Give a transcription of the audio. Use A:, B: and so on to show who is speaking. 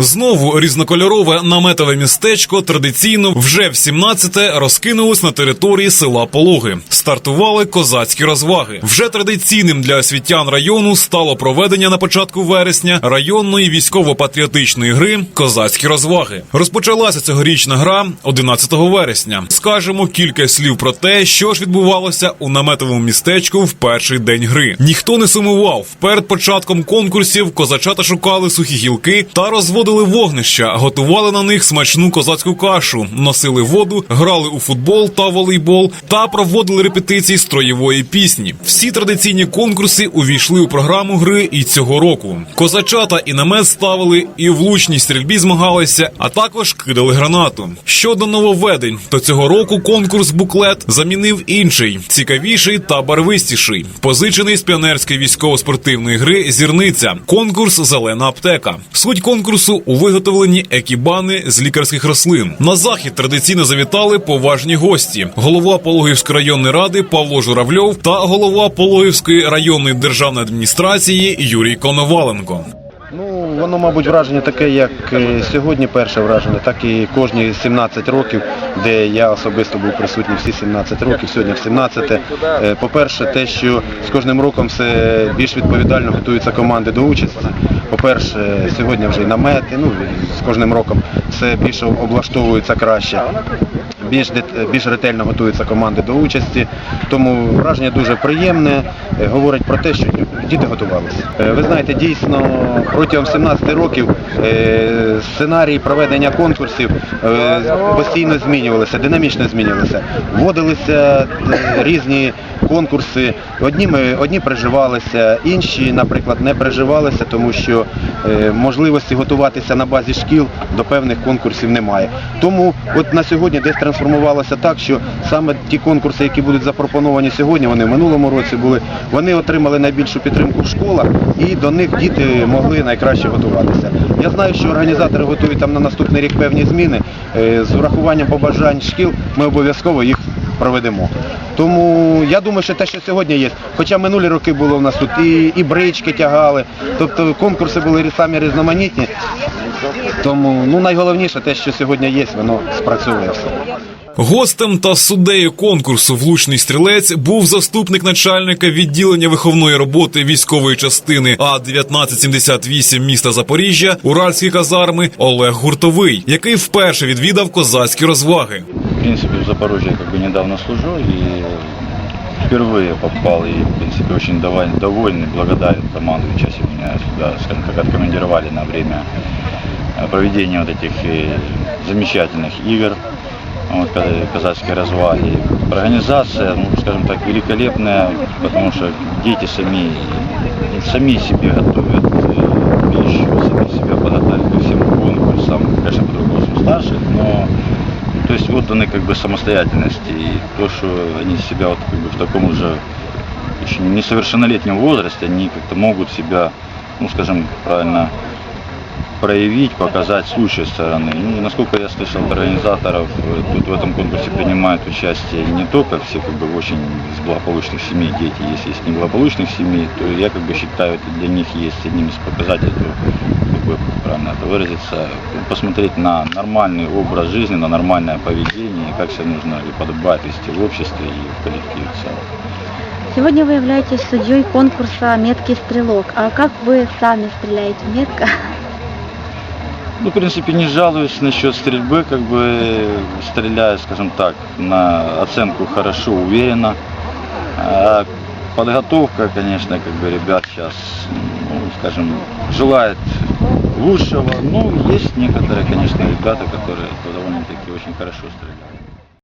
A: Знову різнокольорове наметове містечко традиційно вже в 17-те розкинулось на території села Пологи. Стартували козацькі розваги. Вже традиційним для освітян району стало проведення на початку вересня районної військово-патріотичної гри Козацькі розваги. Розпочалася цьогорічна гра 11 вересня. Скажемо кілька слів про те, що ж відбувалося у наметовому містечку в перший день гри. Ніхто не сумував. Перед початком конкурсів козачата шукали сухі гілки та розводили вогнища, готували на них смачну козацьку кашу, носили воду, грали у футбол та волейбол та проводили репетиції строєвої пісні. Всі традиційні конкурси увійшли у програму гри і цього року. Козачата і намет ставили, і в влучній стрільбі змагалися, а також кидали гранату. Щодо нововведень, то цього року конкурс буклет замінив інший, цікавіший та барвистіший, позичений з піонерської військово-спортивної гри Зірниця. Конкурс Зелена аптека. Суть конкурсу у виготовленні екібани з лікарських рослин. На захід традиційно завітали поважні гості: голова Пологівської районної ради Павло Журавльов та голова Пологівської районної державної адміністрації Юрій Коноваленко.
B: Ну, воно, мабуть, враження таке, як е, сьогодні перше враження, так і кожні 17 років, де я особисто був присутній всі 17 років, сьогодні в 17. Е, По-перше, те, що з кожним роком все більш відповідально готуються команди до участі. По-перше, сьогодні вже і намети, ну, з кожним роком все більше облаштовується краще. Більш, більш ретельно готуються команди до участі, тому враження дуже приємне. е, Говорить про те, що діти готувалися. Е, Ви знаєте, дійсно протягом 17 років е, сценарії проведення конкурсів постійно змінювалися, динамічно змінювалися. Вводилися різні конкурси. Одні, ми, одні приживалися, інші, наприклад, не приживалися, тому що е, можливості готуватися на базі шкіл до певних конкурсів немає. Тому от на сьогодні десь трансформувалося так, що саме ті конкурси, які будуть запропоновані сьогодні, вони в минулому році були, вони отримали найбільшу підтримку в школах і до них діти могли найкраще готуватися. Я знаю, що організатори готують там на наступний рік певні зміни. Е, З урахуванням побажань шкіл ми обов'язково їх проведемо. Тому я думаю, що те, що сьогодні є, хоча минулі роки було в нас тут і, і брички тягали, тобто конкурси були самі різноманітні. Тому ну, найголовніше те, що сьогодні є, воно спрацьовує все.
A: Гостем та суддею конкурсу Влучний стрілець був заступник начальника відділення виховної роботи військової частини А 1978 міста Запоріжжя, Уральські казарми Олег Гуртовий, який вперше відвідав козацькі розваги.
C: Принципе, в Запорожье как бы недавно служу и впервые попал и, в принципе, очень доволен, и благодарен командующим меня сюда, скажем так, откомандировали на время э, проведения вот этих э, замечательных игр, вот, ка- казахские разваги. Организация, ну, скажем так, великолепная, потому что дети сами, сами себе готовят э, пищу, сами себя то есть отданы как бы самостоятельности и то, что они себя вот как бы в таком уже еще несовершеннолетнем возрасте, они как-то могут себя, ну скажем правильно, проявить, показать с лучшей стороны. Ну, насколько я слышал организаторов, э, тут в этом конкурсе принимают участие не только все как бы очень из благополучных семей дети, если есть неблагополучных семей, то я как бы считаю, это для них есть одним из показателей, как бы правильно это выразиться, посмотреть на нормальный образ жизни, на нормальное поведение, как себя нужно и подобать вести в обществе и в коллективе в целом.
D: Сегодня вы являетесь судьей конкурса «Меткий стрелок». А как вы сами стреляете метко?
C: Ну, в принципе, не жалуюсь насчет стрельбы, как бы стреляю, скажем так, на оценку хорошо, уверенно. А подготовка, конечно, как бы ребят сейчас, ну, скажем, желает лучшего. Ну, есть некоторые, конечно, ребята, которые довольно-таки очень хорошо стреляют.